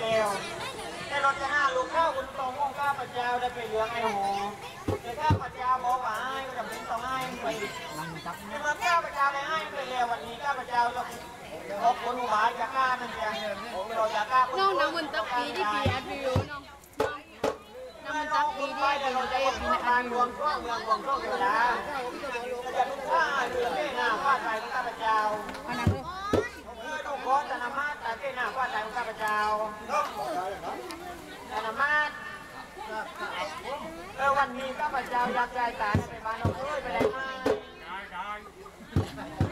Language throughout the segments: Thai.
แล้วแต่รถจะห้าลูกข้าวคุณตรงองค์ข้าพเจ้าได้ไปเลือกไอ้หงแต่ข้าพเจ้าบอกว่าให้ก็จำเป็นต้องให้ไปในเมื่อข้าพเจ้าได้ให้ไปแล้ววันนี้ข้าพเจ้าก็ขอบคุณหวานจากข้านั่นเองเราจากข้าน้องน้ำมันตักปีที่ปีแอดวิวน้องน้ำมันตักปีที่ปเราจะเอเอ็ปีนนะทางรวมช่วงเมืองรวมช่วงเวลาจะทุกท่าเรือเม่นาฟ้าไทยของข้าพเจ้า อันนั้นเลย เออลูกขอจะนำมาแต่เม่นาฟ้าไทยของข้าพเจ้าจะนำมาเออวันนี้ข้าพเจ้าอยากใจตาไปบ้านเราเอ้ยไปได้ไหม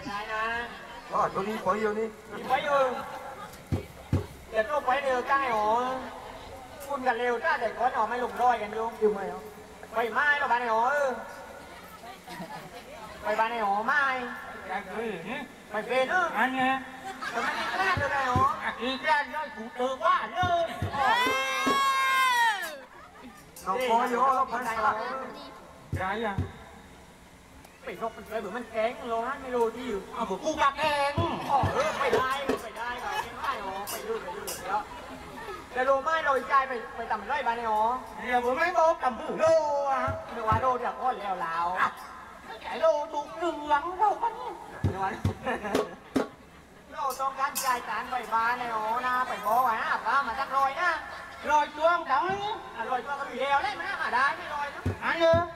ได้นะอ๋อตัวนี้ปล่อยอยู่นี่มีไว้อยู่เดี๋ยวต้องไปเร็วใกล้หรอคุณกันเร็วถ้าเด็กคนออกไม่หลุมร้อยกันอยู่อยู่ไหมหรอไปไม้เราบ้านไหรอไปบ้านไหนหอไม่ไปเลยนี่ไปเป็นเอออันเนี้ยทำไมไม่กล้าเลยหรออีกแล้วน้อยกูเจอว่าเลยเราปล่อยอยู่เราพันสาม ได้ยังไปนกมันเลยเหมือนมันแข็งโลนั่นไม่รู้ที่อยู่เอาผมกูกักเองอ๋อเออไปได้ไปได้ไปได้หรอไปดูไปดูแล้วแต่โลไม่เราใจไปไปต่ำไรบ้านไหนหรอเดี๋ยวผมไม่บอกกับมือโลอะไม่ว่าโลเดี๋ยวก้อนแล้วลาวไอ้โลถูกดึงหลังเราปะเนี่ยเดี๋ยววันเราต้องการจ่ายตานไปบ้านไหนหรอนะไปบอกว่าป้ามาจักรอยนะรอยตัวงดังนี้อร่อยกว่าก็มีแล้วได้ไหมมาได้ไม่ลอยนะอันเนี้ย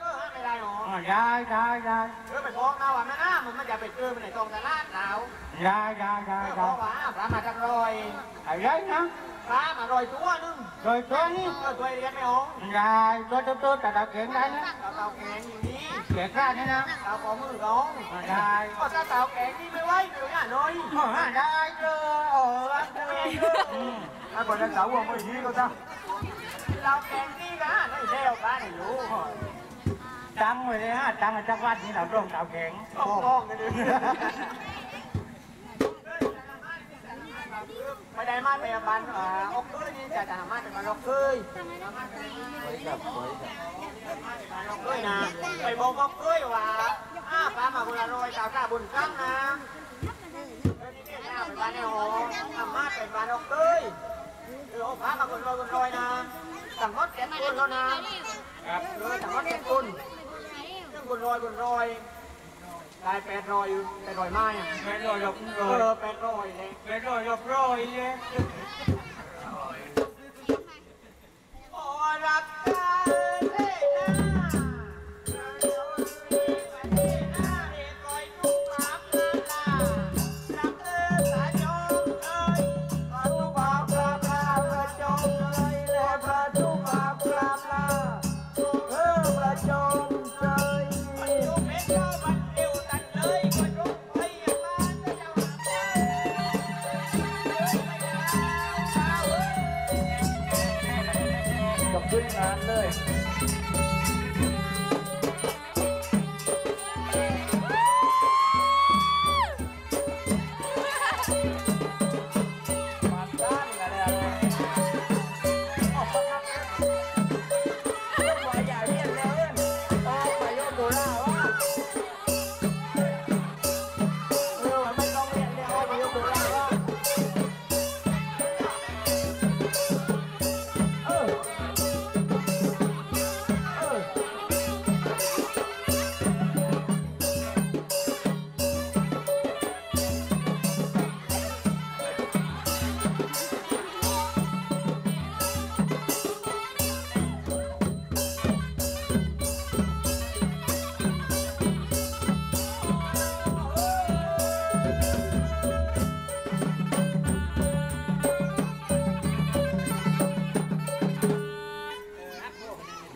เออ ไม่ได้หรออ๋อได้ได้ได้เออไปบอกนะว่ามันน่ามันมันจะไปเจอมันในตรงตลาดแล้วได้ได้ได้บได้อกว่าปลามาจากรอยไอ้ยัยนะปลามาลอยตัวนึงรอยตัวนี้เออตัวเรียนไม่ออกได้ตัวตัวตัวแต่เราเก่งได้นะเต่าเต่าแข็งอย่างนี้เก่งได้นี่นะเต่าขอมือร้องได้ก็ถ้าเต่าแข็งนี่ไม่ไหวเดี๋ยวเนี่ยน้อยอ๋อได้เลยโอ้รักตัวเองอืมถ้าก่อนจะสาวว่าไม่ดีก็จ้าเราแข็งนี่ก็ไม่เท่าปลาไหนรู้ ตังไว้เลยฮะตังจากวัดนี่เราต้องเตาแข็งต้องต้องกันเลยไม่ได้มาไปบ้านอ่าอกเคยนี่จะจะมาเป็นบ้านอกเคยกับปล่อยกับบ้านอกเคยนะไปบอกอกเคยว่าอ้าปลามาบุญลอยเต่าตาบุญกั้งนะไปบ้านไอ้หอทำมาเป็นบ้านออกเลยเออพามาคนลอยคนลอยนะสั่งมดแกนคนแล้วนะเออสั่งมดแกนคน เรื่องคนลอยคนลอยได้แปดรอยอยู่แปดรอยไม้แม่ลอยหลบเอลอยอแปดรอยเลยแม่ลอยหลบลอยเลย มันเลย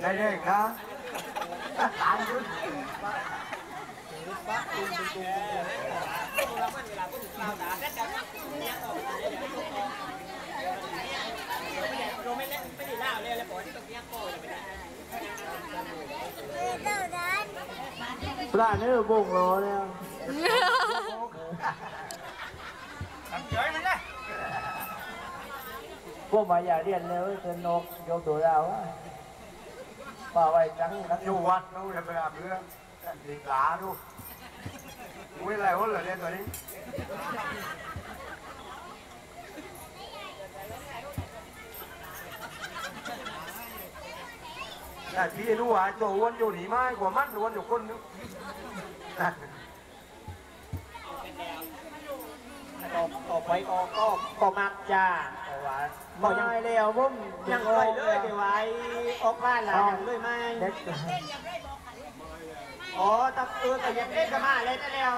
ได้เลยครับเราไม่เล่นไม่ได้ล่าเลยแล้ว ป้าไว้จังกันอยู่วัดนู้นไปอาบเรื่องดีกาดูอุ้ยอะไรวะเหรอเนี่ยตัวนี้แต่พี่รู้ว่าตัววนอยู่หนีไม้กว่ามันอ้วนอยู่คนนึงต่อไปออกก็ก็มักจ้า แต่ว่าก็ยังไม่แล้วผมยังไปเลยไปไว้ออกบ้านหลังเลยไหมอ๋อตับเออแต่ยังเล่นกันมาเล่นได้แล้ว